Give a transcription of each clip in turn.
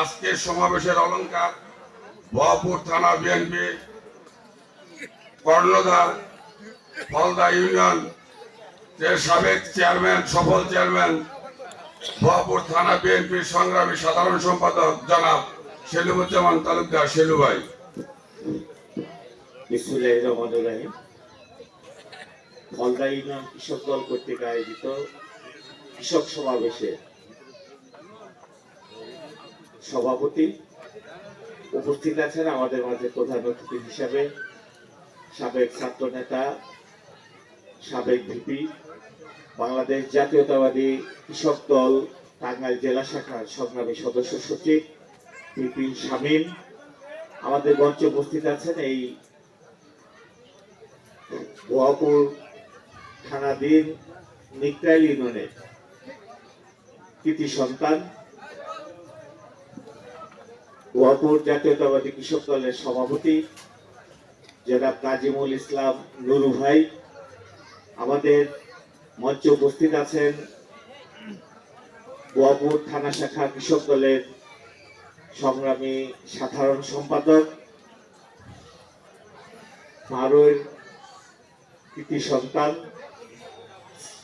আজকের সমাবেশের অলংকার বহপুর থানা বিএনপি, কর্ণধার ফলদা ইউনিয়ন সাবেক চেয়ারম্যান, সফল চেয়ারম্যান বহপুর থানা বিএনপির সংগ্রামী সাধারণ সম্পাদক জনাব সেলিমুজ্জামান তালুকদার সেলু ভাই। ফলদা ইউনিয়ন কৃষক দল কর্তৃক আয়োজিত কৃষক সমাবেশে সভাপতি উপস্থিত আছেন আমাদের মাঝে প্রধান অতিথি হিসাবে সাবেক ছাত্র নেতা সাবেক ভিপি, বাংলাদেশ জাতীয়তাবাদী কৃষক দল, টাঙ্গাইল জেলা শাখার সংগ্রামী সদস্য সচিব বিপিন শামীম। আমাদের মঞ্চে উপস্থিত আছেন এই বোয়াপুর থানাধীন নিকটাইল ইউনিয়নের কৃতি সন্তান বোয়াপুর জাতীয়তাবাদী কৃষক দলের সভাপতি জনাব কাজিমুল ইসলাম নুরু ভাই। আমাদের মঞ্চে উপস্থিত আছেন বোয়াপুর থানা শাখা কৃষক দলের সংগ্রামী সাধারণ সম্পাদক মারোয়ের কৃতি সন্তান,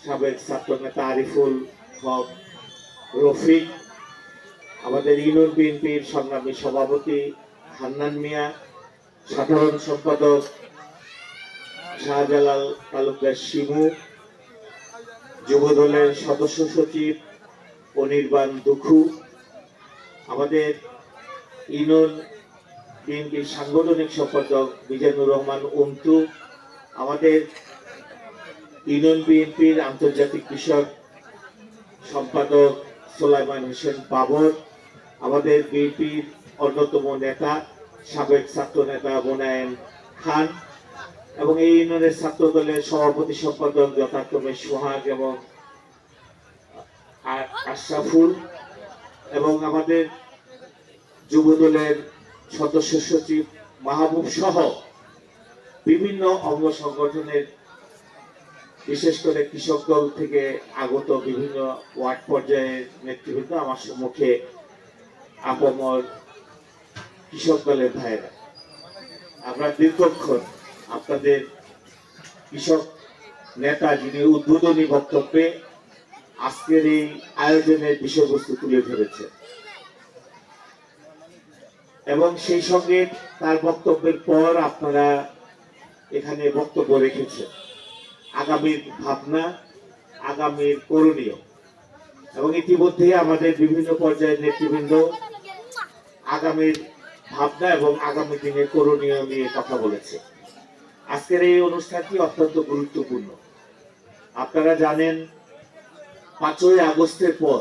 সাবেক ছাত্র নেতা আরিফুল হক রফিক আমাদের ইউনিয়ন বিএনপির সংগ্রামী সভাপতি হান্নান মিয়া, সাধারণ সম্পাদক শাহজালাল তালুকদার শিমু, যুবদলের সদস্য সচিব অনির্বাণ দুখু, আমাদের ইউনিয়ন বিএনপির সাংগঠনিক সম্পাদক মিজানুর রহমান অন্তু, আমাদের ইউনিয়ন বিএনপির আন্তর্জাতিক কৃষক সম্পাদক সোলাইমান হোসেন বাবর আমাদের বিএনপির অন্যতম নেতা, সাবেক ছাত্র নেতা মোনায়েম খান এবং এই ইউনিয়নের ছাত্র দলের সভাপতি সম্পাদক যথাক্রমে সোহাগ এবং আশরাফুল এবং আমাদের যুব দলের সদস্য সচিব মাহবুব সহ বিভিন্ন অঙ্গ সংগঠনের বিশেষ করে কৃষক দল থেকে আগত বিভিন্ন ওয়ার্ড পর্যায়ের নেতৃবৃন্দ আমার সম্মুখে আপমর কৃষক দলের ভাইয়েরা, আমরা দীর্ঘক্ষণ আপনাদের কৃষক নেতা যিনি উদ্বোধনী বক্তব্যে আজকের এই আয়োজনের বিষয়বস্তু তুলে ধরেছেন। এবং সেই সঙ্গে তার বক্তব্যের পর আপনারা এখানে বক্তব্য রেখেছেন। আগামীর ভাবনা, আগামীর করণীয়। এবং ইতিমধ্যে আমাদের বিভিন্ন পর্যায়ের নেতৃবৃন্দ আগামীর ভাবনা এবং আগামী দিনের করণীয় নিয়ে কথা বলেছে। আজকের এই অনুষ্ঠানটি অত্যন্ত গুরুত্বপূর্ণ। আপনারা জানেন, পাঁচই আগস্টের পর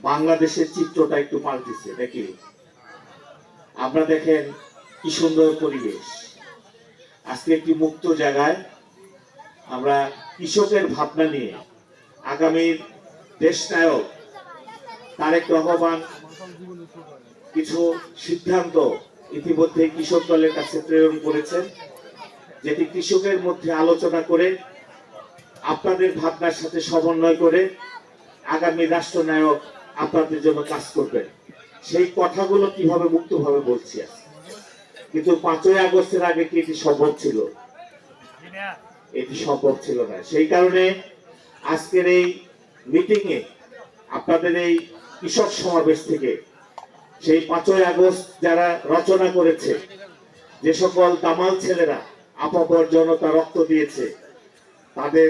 বাংলাদেশের চিত্রটা একটু পাল্টেছে, নাকি? আমরা দেখেন কি সুন্দর পরিবেশ। আজকে একটি মুক্ত জায়গায় আমরা কৃষকের ভাবনা নিয়ে আগামীর দেশ নায়ক তারেক রহমান কিছু সিদ্ধান্ত ইতিমধ্যে কৃষক দলের কাছে প্রেরণ করেছেন, যেটি কৃষকের মধ্যে আলোচনা করে, আপনাদের ভাবনার সাথে সমন্বয় করে আগামী রাষ্ট্রনায়ক আপনাদের জন্য কাজ করবেন। সেই কথাগুলো কীভাবে মুক্তভাবে বলছি। কিন্তু পাঁচই আগস্টের আগে কি এটি সম্ভব ছিল? এটি সম্ভব ছিল না। সেই কারণে আজকের এই মিটিং এ আপনাদের এই কৃষক সমাবেশ থেকে সেই পাঁচই আগস্ট যারা রচনা করেছে, যে সকল দামাল ছেলেরা আপাপর জনতা রক্ত দিয়েছে, তাদের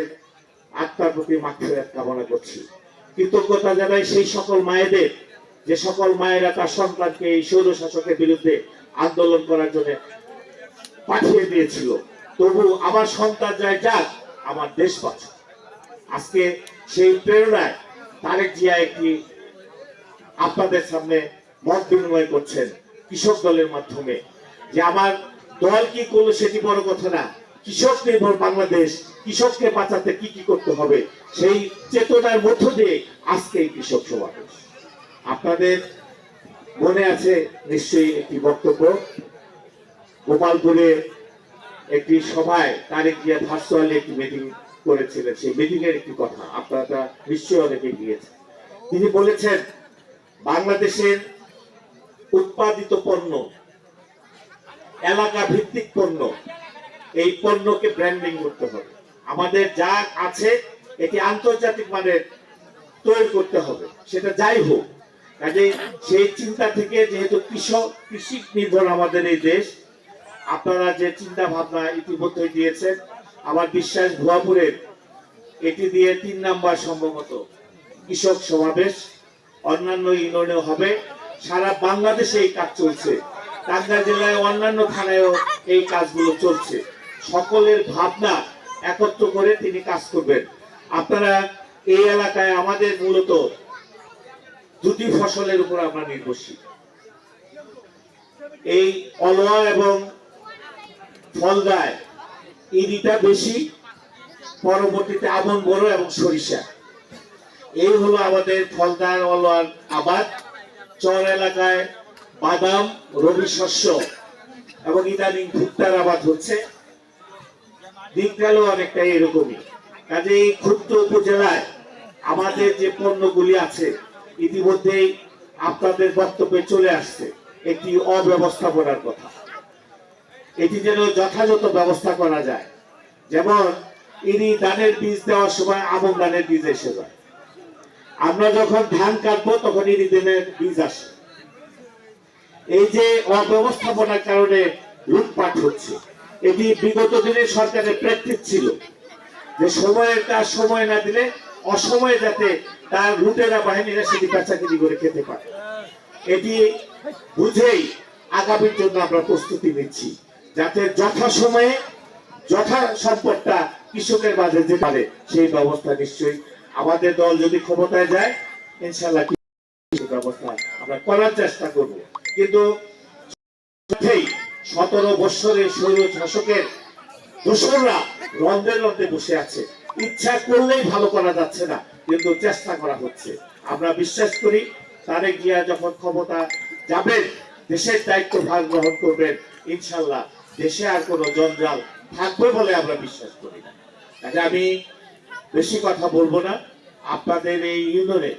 আত্মার প্রতি মাক্ষেরাত কামনা করছি। কৃতজ্ঞতা জানাই সেই সকল মায়েদের, যে সকল মায়েরা তার সন্তানকে এই সৌর শাসকের বিরুদ্ধে আন্দোলন করার জন্য পাঠিয়ে দিয়েছিল। তবু আমার সন্তান যায় যাক, আমার দেশ বাঁচা আজকে সেই প্রেরণায় তারেক জিয়া একটি আপনাদের সামনে মত বিনিময় করছেন কৃষক দলের মাধ্যমে। যে আমার দল কি করল সেটি বড় কথা না। কৃষক নির্ভর বাংলাদেশ, কৃষককে বাঁচাতে কি কি করতে হবে, সেই চেতনার মধ্য দিয়ে আজকে এই কৃষক সমাবেশ আপনাদের মনে আছে নিশ্চয়ই একটি বক্তব্য? গোপালপুরে একটি সভায় তারেক জিয়া ভার্চুয়ালি একটি মিটিং করেছিলেন। সেই মিটিং এর একটি কথা, আপনারা নিশ্চয়ই অনেকে গিয়েছেন। তিনি বলেছেন, বাংলাদেশের উৎপাদিত পণ্য, এলাকা ভিত্তিক পণ্য, এই পণ্যকে ব্র্যান্ডিং করতে হবে। আমাদের যা আছে, এটি আন্তর্জাতিক মানের তৈরি করতে হবে। সেটা যাই হোক কাজে সেই চিন্তা থেকে যেহেতু কৃষক, কৃষি নির্ভর আমাদের এই দেশ, আপনারা যে চিন্তা ভাবনা ইতিমধ্যে দিয়েছেন, আমার বিশ্বাস ভুয়াপুরের এটি দিয়ে তিন নাম্বার সম্ভবত কৃষক সমাবেশ, অন্যান্য ইউনিয়নেও হবে। সারা বাংলাদেশে এই কাজ চলছে। টাঙ্গা জেলায় অন্যান্য থানায়ও এই কাজগুলো চলছে। সকলের ভাবনা একত্র করে তিনি কাজ করবেন। আপনারা এই এলাকায় আমাদের মূলত দুটি ফসলের উপর আমরা নির্ভরশীল। এই অলওয়া এবং ফলদায় ইরিটা বেশি, পরবর্তীতে আমন বড় এবং সরিষা। এই হলো আমাদের ফলদার অলওয়ার আবাদ। চর এলাকায় বাদাম, রবি শস্য এবং ইদানিং ভুট্টার আবাদ হচ্ছে। দিনকালও অনেকটা এরকমই। কাজে এই ক্ষুদ্র উপজেলায় আমাদের যে পণ্যগুলি আছে, ইতিমধ্যেই আপনাদের বক্তব্যে চলে আসছে একটি অব্যবস্থাপনার কথা। এটি যেন যথাযথ ব্যবস্থা করা যায়। যেমন, ইনি ধানের বীজ দেওয়ার সময় আমন ধানের বীজ এসে যায়। আমরা যখন ধান কাটবো তখন ইনি ধানের বীজ আসে। এই যে অব্যবস্থাপনার কারণে লুটপাট হচ্ছে, এটি বিগত দিনে সরকারের প্র্যাকটিস ছিল যে সময়ের কাজ সময় না দিলে অসময়ে যাতে তার লুটেরা বাহিনীরা সেটি বেচাকিরি করে খেতে পারে। এটি বুঝেই আগামীর জন্য আমরা প্রস্তুতি নিচ্ছি, যাতে যথাসময়ে যথা সম্পদটা কৃষকের মাঝে যে পারে, সেই ব্যবস্থা নিশ্চয়ই আমাদের দল যদি ক্ষমতায় যায় ইনশাল্লাহ ব্যবস্থা আমরা করার চেষ্টা করব। কিন্তু সতেরো বৎসরের শৈল শাসকের দোসররা রন্ধে রন্ধে বসে আছে। ইচ্ছা করলেই ভালো করা যাচ্ছে না, কিন্তু চেষ্টা করা হচ্ছে। আমরা বিশ্বাস করি তারে গিয়া যখন ক্ষমতা যাবেন, দেশের দায়িত্ব ভাগ গ্রহণ করবেন ইনশাল্লাহ দেশে আর কোনো জঞ্জাল থাকবে বলে আমরা বিশ্বাস করি না। আমি বেশি কথা বলব না। আপনাদের এই ইউনিয়নে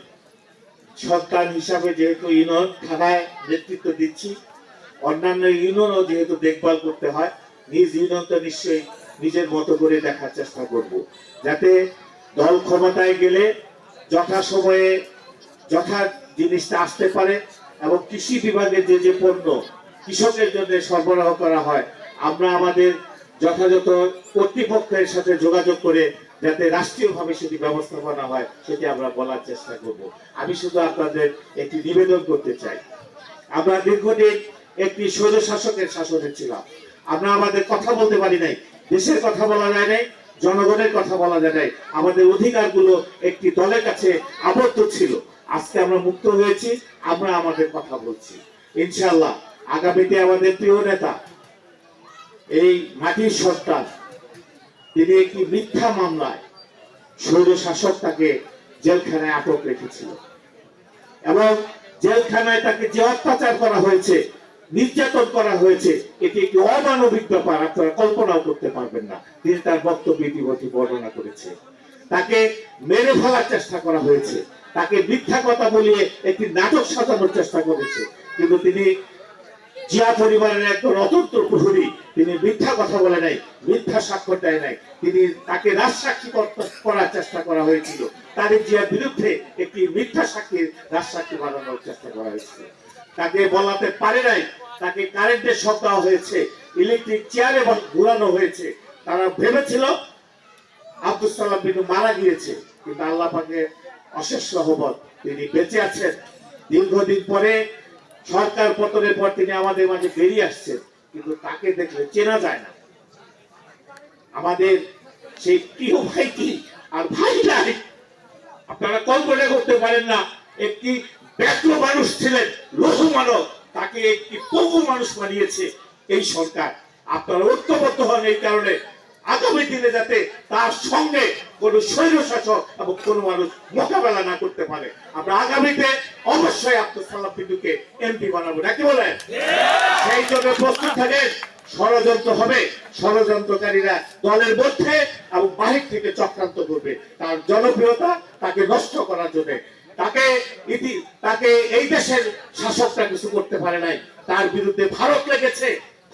সন্তান হিসাবে যেহেতু ইউনিয়ন থানায় নেতৃত্ব দিচ্ছি, অন্যান্য ইউনিয়নও যেহেতু দেখভাল করতে হয়, নিজ ইউনিয়ন তো নিশ্চয়ই নিজের মতো করে দেখার চেষ্টা করব। যাতে দল ক্ষমতায় গেলে যথা সময়ে যথা জিনিসটা আসতে পারে এবং কৃষি বিভাগে যে যে পণ্য কৃষকের জন্য সরবরাহ করা হয়, আমরা আমাদের যথাযথ কর্তৃপক্ষের সাথে যোগাযোগ করে যাতে রাষ্ট্রীয়ভাবে সেটি ব্যবস্থাপনা হয়, সেটি আমরা বলার চেষ্টা করব। আমি শুধু আপনাদের একটি নিবেদন করতে চাই। আমরা দীর্ঘদিন একটি স্বৈর শাসকের শাসনে ছিলাম। আমরা আমাদের কথা বলতে পারি নাই, দেশের কথা বলা যায় নাই, জনগণের কথা বলা যায় নাই। আমাদের অধিকারগুলো একটি দলের কাছে আবদ্ধ ছিল। আজকে আমরা মুক্ত হয়েছি, আমরা আমাদের কথা বলছি। ইনশাল্লাহ আগামীতে আমাদের প্রিয় নেতা, এই মাটির সন্তান তিনি একটি মিথ্যা মামলায় স্বৈর শাসক তাকে জেলখানায় আটক রেখেছিল। এবং জেলখানায় তাকে যে অত্যাচার করা হয়েছে, নির্যাতন করা হয়েছে, এটি একটি অমানবিক ব্যাপার, আপনারা কল্পনাও করতে পারবেন না। তিনি তার বক্তব্য ইতিমধ্যে বর্ণনা করেছে। তাকে মেরে ফেলার চেষ্টা করা হয়েছে। তাকে মিথ্যা কথা বলিয়ে একটি নাটক সাজানোর চেষ্টা করেছে। কিন্তু তিনি জিয়া পরিবারের একজন অতন্ত্র প্রহরী তিনি মিথ্যা কথা বলে নাই, মিথ্যা স্বাক্ষর দেয় নাই। তিনি তাকে রাজসাক্ষী করার চেষ্টা করা হয়েছিল। তাদের জিয়ার বিরুদ্ধে একটি মিথ্যা সাক্ষীর রাজসাক্ষী বানানোর চেষ্টা করা হয়েছিল। তাকে বলাতে পারে নাই, তাকে কারেন্টের শক দেওয়া হয়েছে ইলেকট্রিক চেয়ারে ঘুরানো হয়েছে। তারা ভেবেছিল আব্দুল সালাম বিনু মারা গিয়েছে, কিন্তু আল্লাহ পাকে অশেষ রহমত, তিনি বেঁচে আছেন। দীর্ঘদিন পরে সরকার পতনের পর তিনি আমাদের মাঝে বেরিয়ে আসছেন। কিন্তু তাকে দেখলে চেনা যায় না। আমাদের সেই প্রিয় ভাই কি? আর ভাই নাই। আপনারা কল্পনা করতে পারেন না, একটি ব্যক্ত মানুষ ছিলেন, লঘু মানব। তাকে একটি পঙ্গু মানুষ বানিয়েছে এই সরকার। আপনারা ঐক্যবদ্ধ হন এই কারণে। আগামী দিনে যাতে তার সঙ্গে কোন স্বৈর শাসক এবং কোন মানুষ মোকাবেলা না করতে পারে। আমরা আগামীতে অবশ্যই আব্দুল সালাম বিন্দুকে এমপি বানাবো। নাকি বলেন? সেই জন্য প্রস্তুত থাকেন ষড়যন্ত্র হবে। ষড়যন্ত্রকারীরা দলের মধ্যে এবং বাহির থেকে চক্রান্ত করবে। তার জনপ্রিয়তা তাকে নষ্ট করার জন্য। তাকে ইতি তাকে এই দেশের শাসকরা কিছু করতে পারে নাই। তার বিরুদ্ধে ভারত লেগেছে।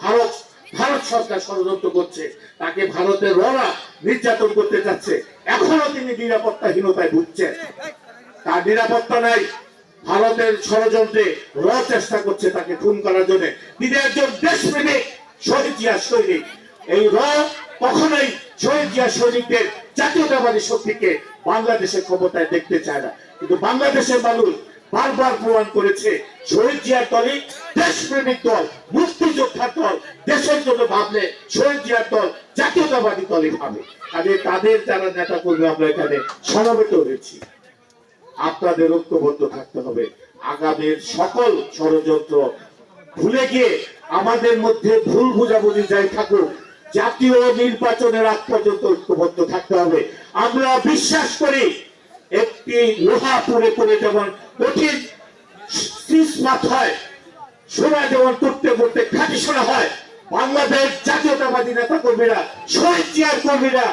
ভারত ভারত সরকার ষড়যন্ত্র করছে, তাকে ভারতের ররা নির্যাতন করতে যাচ্ছে এখনও তিনি নিরাপত্তাহীনতায় ভুগছেন। তার নিরাপত্তা নাই। ভারতের ষড়যন্ত্রে র চেষ্টা করছে তাকে খুন করার জন্য। তিনি একজন দেশপ্রেমিক শহীদ জিয়া সৈনিক। এই র কখনোই শহীদ জিয়া সৈনিকদের জাতীয়তাবাদী শক্তিকে বাংলাদেশের ক্ষমতায় দেখতে চায় না। কিন্তু বাংলাদেশের মানুষ বারবার প্রমাণ করেছে, শহীদ জিয়ার দলই দেশপ্রেমিক দল মুক্তিযোদ্ধার দল, দেশের জন্য ভাবলে শহীদ জিয়ার দল জাতীয়তাবাদী দলই ভাবে কাজে তাদের যারা নেতা কর্মী আমরা এখানে সমবেত হয়েছি। আপনাদের ঐক্যবদ্ধ থাকতে হবে। আগামীর সকল ষড়যন্ত্র ভুলে গিয়ে আমাদের মধ্যে ভুল বুঝাবুঝি যাই থাকুক, জাতীয় নির্বাচনের আগ পর্যন্ত ঐক্যবদ্ধ থাকতে হবে। আমরা বিশ্বাস করি একটি লোহা পরে পরে যেমন কঠিন হয় সোনা যেমন করতে করতে খাঁটি সোনা হয়, বাংলাদেশ জাতীয়তাবাদী নেতা কর্মীরা শহীদ জিয়ার কর্মীরা,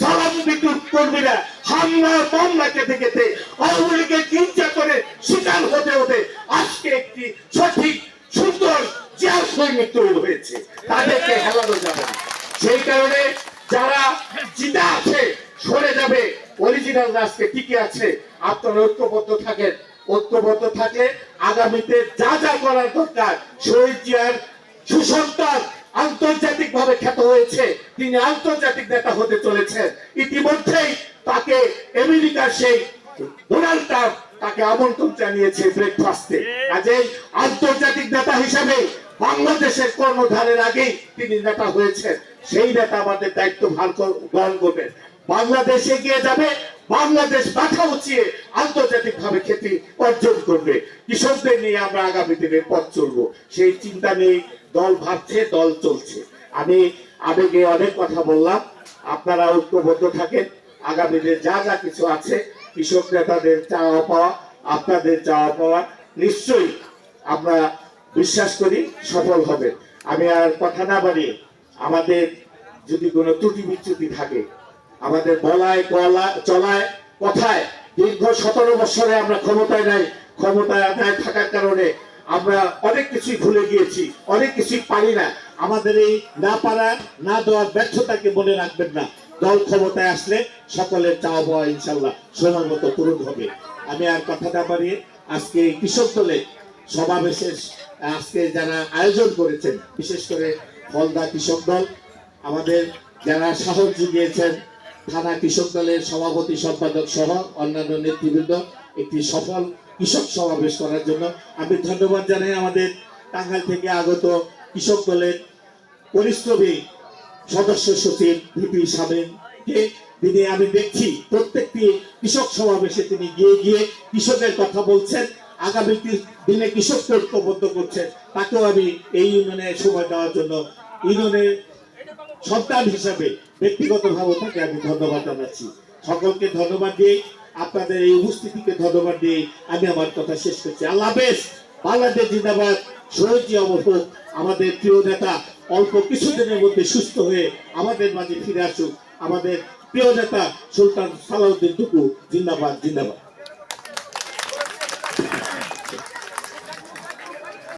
সালাম বিদ্যুৎ কর্মীরা হামলা মামলাকে কেটে আজকে টিকে আছে, আপনারা ঐক্যবদ্ধ থাকেন, ঐক্যবদ্ধ থাকলে আগামীতে যা যা করার দরকার, শহীদ জিয়ার সুসন্তান আন্তর্জাতিক ভাবে খ্যাত হয়েছে, তিনি আন্তর্জাতিক নেতা হতে চলেছেন। ইতিমধ্যেই তাকে আমেরিকার সেই ডোনাল্ড ট্রাম্প তাকে আমন্ত্রণ জানিয়েছে ব্রেকফাস্টে কাজেই আন্তর্জাতিক নেতা হিসাবে বাংলাদেশের কর্ণধারের আগেই তিনি নেতা হয়েছেন। সেই নেতা আমাদের দায়িত্ব ভার গ্রহণ করবেন। বাংলাদেশ এগিয়ে যাবে বাংলাদেশ মাথা উঁচিয়ে আন্তর্জাতিক ভাবে খ্যাতি অর্জন করবে। কৃষকদের নিয়ে আমরা আগামী দিনে পথ চলবো। সেই চিন্তা নেই দল ভাবছে, দল চলছে। আমি আবেগে অনেক কথা বললাম। আপনারা ঐক্যবদ্ধ থাকেন। আগামী দিনে যা যা কিছু আছে, কৃষক নেতাদের চাওয়া পাওয়া, আপনাদের চাওয়া পাওয়া, নিশ্চয়ই আমরা বিশ্বাস করি সফল হবে। আমি আর কথা না বাড়িয়ে আমাদের যদি কোনো ত্রুটি বিচ্যুতি থাকে আমাদের বলায় গলা চলায় কথায় দীর্ঘ সতেরো বছরে আমরা ক্ষমতায় নাই, ক্ষমতায় আদায় থাকার কারণে আমরা অনেক কিছুই ভুলে গিয়েছি, অনেক কিছুই পারি না। আমাদের এই না পারা, না দেওয়ার ব্যর্থতাকে মনে রাখবেন না। দল ক্ষমতায় আসলে সকলের চাওয়া পাওয়া ইনশাল্লাহ সময় মতো পূরণ হবে। আমি আর কথা না বাড়িয়ে আজকে কৃষক দলে সমাবেশের, আজকে যারা আয়োজন করেছেন, বিশেষ করে ফলদা কৃষক দল, আমাদের যারা সাহস জুগিয়েছেন থানা কৃষক দলের সভাপতি সম্পাদক সহ অন্যান্য নেতৃবৃন্দ একটি সফল কৃষক সমাবেশ করার জন্য আমি ধন্যবাদ জানাই আমাদের টাঙ্গাইল থেকে আগত কৃষক দলের পরিশ্রমী সদস্য সচিব ভিপি সাবেনকে তিনি আমি দেখছি, প্রত্যেকটি কৃষক সমাবেশে তিনি গিয়ে গিয়ে কৃষকের কথা বলছেন, আগামী দিনে কৃষককে ঐক্যবদ্ধ করছেন। তাকেও আমি এই ইউনিয়নে সময় দেওয়ার জন্য ইউনিয়নের সন্তান হিসাবে ব্যক্তিগতভাবে তাকে আমি ধন্যবাদ জানাচ্ছি। সকলকে ধন্যবাদ দিয়ে আপনাদের এই উপস্থিতিকে ধন্যবাদ দিয়ে আমি আমার কথা শেষ করছি। আল্লাহ বেশ বাংলাদেশ জিন্দাবাদ, শহীদ অমর আমাদের প্রিয় নেতা অল্প কিছুদিনের মধ্যে সুস্থ হয়ে আমাদের মাঝে ফিরে আসুক। আমাদের প্রিয় নেতা সুলতান সালাউদ্দিন টুকু, জিন্দাবাদ জিন্দাবাদ।